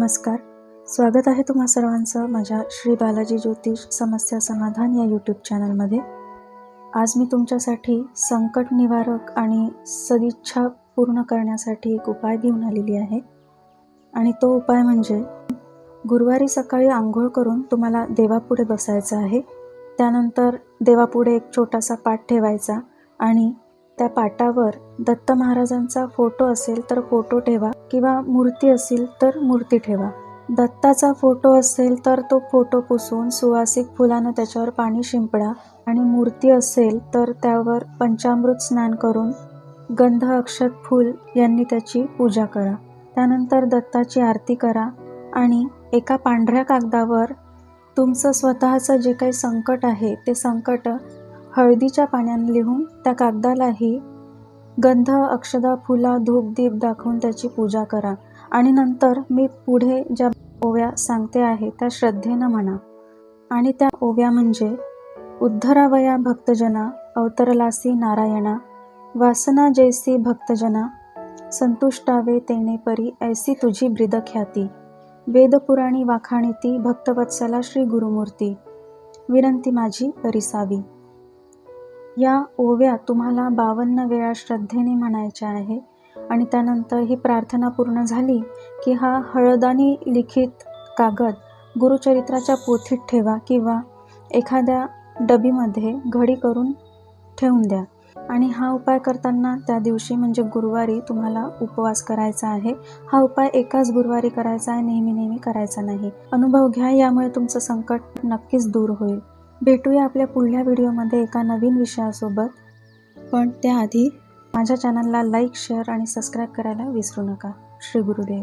नमस्कार. स्वागत आहे तुम्हा सर्वांचं माझ्या श्री बालाजी ज्योतिष समस्या समाधान या यूट्यूब चॅनलमध्ये आज मी तुमच्यासाठी संकट निवारक आणि सदिच्छा पूर्ण करण्यासाठी एक उपाय घेऊन आलेली आहे. आणि तो उपाय म्हणजे गुरुवारी सकाळी आंघोळ करून तुम्हाला देवापुढे बसायचं आहे. त्यानंतर देवापुढे एक छोटासा पाठ ठेवायचा आणि त्या पाटावर दत्त महाराजांचा फोटो असेल तर फोटो ठेवा किंवा मूर्ती असेल तर मूर्ती ठेवा. दत्ताचा फोटो असेल तर तो फोटो पुसून सुवासिक फुलानं त्याच्यावर पाणी शिंपडा आणि मूर्ती असेल तर त्यावर पंचामृत स्नान करून गंध अक्षत फूल यांनी त्याची पूजा करा. त्यानंतर दत्ताची आरती करा आणि एका पांढऱ्या कागदावर तुमचं स्वतःचं जे काही संकट आहे ते संकट हळदीच्या पाण्याने लिहून त्या कागदालाही गंध अक्षदा फुला धूप दीप दाखवून त्याची पूजा करा. आणि नंतर मी पुढे ज्या ओव्या सांगते आहे त्या श्रद्धेनं म्हणा. आणि त्या ओव्या म्हणजे उद्धरावया भक्तजना अवतरलासी नारायणा वासना जैसी भक्तजना संतुष्टावे तेने परी ऐसी तुझी ब्रिदख्याती वेदपुराणी वाखाणीती भक्तवत्सला श्री गुरुमूर्ती. विनंती माझी परिसावी. या ओव्या तुम्हाला बावन्न वेळा श्रद्धेने म्हणायच्या आहे आणि त्यानंतर ही प्रार्थना पूर्ण झाली की हा हळदानी लिखित कागद गुरुचरित्राच्या पोथीत ठेवा किंवा एखाद्या डबीमध्ये घडी करून ठेवून द्या. आणि हा उपाय करताना त्या दिवशी म्हणजे गुरुवारी तुम्हाला उपवास करायचा आहे. हा उपाय एकाच गुरुवारी करायचा आहे नेहमी नेहमी करायचा नाही. अनुभव घ्या यामुळे तुमचं संकट नक्कीच दूर होईल. भेटूया आपल्या पुढल्या व्हिडिओमध्ये एका नवीन विषयासोबत. पण त्याआधी माझ्या चॅनलला लाईक शेअर आणि सबस्क्राईब करायला विसरू नका. श्री गुरुदेव.